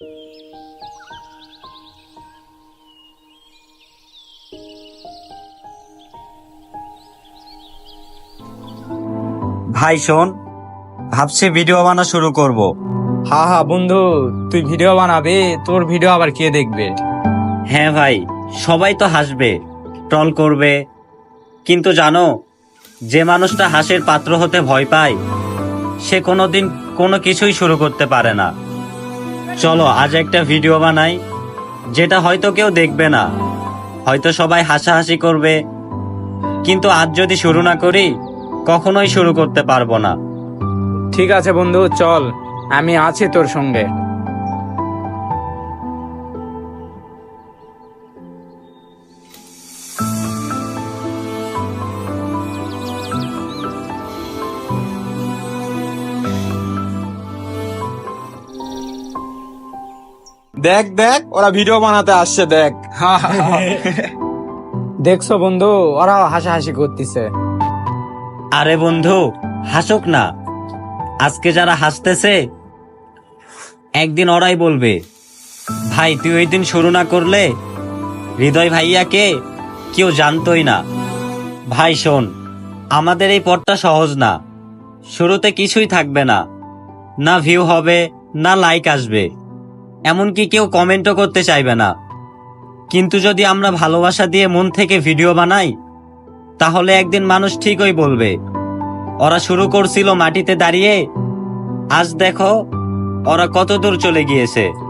ভাই শোন ভাবছি ভিডিও বানা শুরু করব। হা হা বন্ধু তুই ভিডিও বানাবে তোর ভিডিও আবার কে দেখবে? হ্যাঁ ভাই সবাই তো হাসবে ট্রল করবে। কিন্তু জানো যে মানুষটা হাসির পাত্র হতে ভয় পায় সে কোনোদিন কোনো কিছুই শুরু করতে পারে না। চলো, আজ একটা ভিডিও বানাই, যেটা হয়তো কেউ দেখবে না। হয়তো সবাই হাসাহাসি করবে। কিন্তু আজ যদি শুরু না করি, কখনোই শুরু করতে পারব না। ঠিক আছে বন্ধু, চল, আমি আছি তোর সঙ্গে। দেখ দেখ ওরা ভিডিও বানাতে আসছে দেখ। দেখছ বন্ধু ওরাও হাসাহাসি করতেছে। আরে বন্ধু হাসুক না। আজকে যারা হাসতেছে একদিন ওরাই বলবে ভাই তুই ওই দিন শুরু না করলে হৃদয় ভাইয়াকে কেউ জানতোই না। ভাই শোন আমাদের এই পথটা সহজ না। শুরুতে কিছুই থাকবে না। না ভিউ হবে না লাইক আসবে। এমনকি কেউ কমেন্টও করতে চাইবে না। কিন্তু যদি আমরা ভালোবাসা দিয়ে মন থেকে ভিডিও বানাই, তাহলে একদিন মানুষ ঠিকই বলবে, ওরা শুরু করছিল মাটিতে দাঁড়িয়ে, আজ দেখো, ওরা কত দূর চলে গিয়েছে।